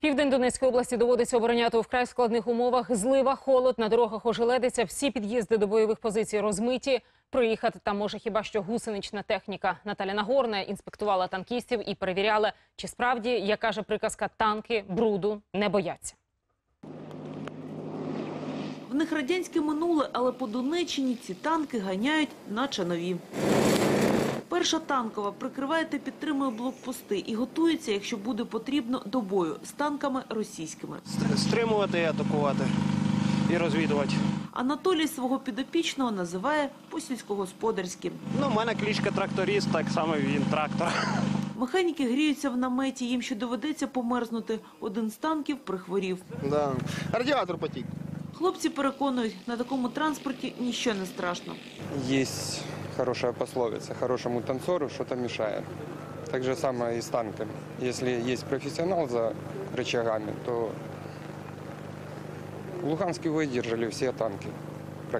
Південь Донецької області доводиться обороняти у вкрай складних умовах. Злива, холод, на дорогах ожеледиться, всі під'їзди до бойових позицій розмиті. Проїхати там може хіба що гусенична техніка. Наталя Нагорна інспектувала танкістів і перевіряла, чи справді, як каже приказка, танки бруду не бояться. В них радянське минуле, але по Донеччині ці танки ганяють, наче нові. Перша танкова прикриває та підтримує блокпости і готується, якщо буде потрібно, до бою з танками російськими. Стримувати і атакувати і розвідувати. Анатолій свого підопічного називає по-сільськогосподарськи. Ну, у мене кличка тракторист, так само він трактор. Механіки гріються в наметі, їм ще доведеться померзнути. Один з танків прихворів. Да. Радиатор потек. Хлопці переконують, на такому транспорті ніщо не страшно. Есть хорошая пословица, хорошему танцору что-то мешает. Так же самое и с танками. Если есть профессионал за рычагами, то Луганский выдержали все танки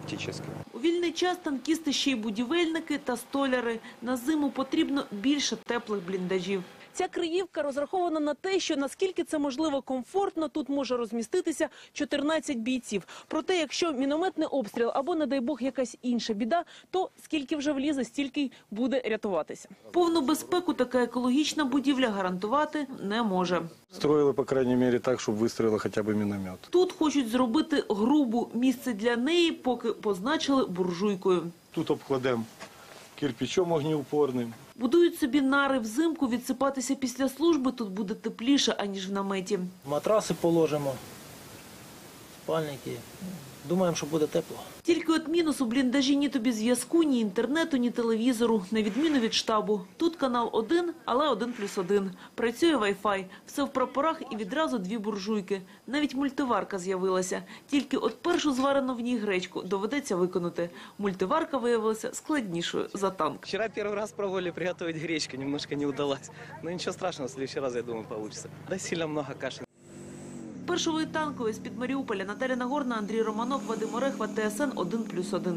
практически. У вільний час танкісти ще й будівельники та столяри. На зиму потрібно більше теплих бліндажів. Ця криївка розрахована на те, що наскільки це можливо комфортно, тут може розміститися 14 бійців. Проте, якщо мінометний обстріл або, не дай Бог, якась інша біда, то скільки вже влізе, стільки й буде рятуватися. Повну безпеку така екологічна будівля гарантувати не може. Строили, по крайней мере, так, чтобы выстроила хотя бы миномет. Тут хочуть зробити грубу місце для неї, поки позначили буржуйкою. Тут обкладемо кирпичом огнеупорним. Будують собі нари взимку, відсипатися після служби тут буде тепліше, аніж в наметі. Матраси положимо, спальники. Думаємо, що буде тепло. Тільки от мінус у бліндажі ні тобі зв'язку, ні інтернету, ні телевізору, на відміну від штабу. Тут канал один, але один плюс один. Працює Wi-Fi. Все в прапорах і відразу дві буржуйки. Навіть мультиварка з'явилася. Тільки от першу зварену в ній гречку доведеться виконати. Мультиварка виявилася складнішою за танк. Вчера первый раз пробовали приготовить гречку, немножко не удалось. Но ничего страшного, в следующий раз, я думаю, получится. Да сильно много каши. Першової танкової з-під Маріуполя Наталя Нагорна, Андрій Романов, Вадим Орехва, ТСН 1+,1.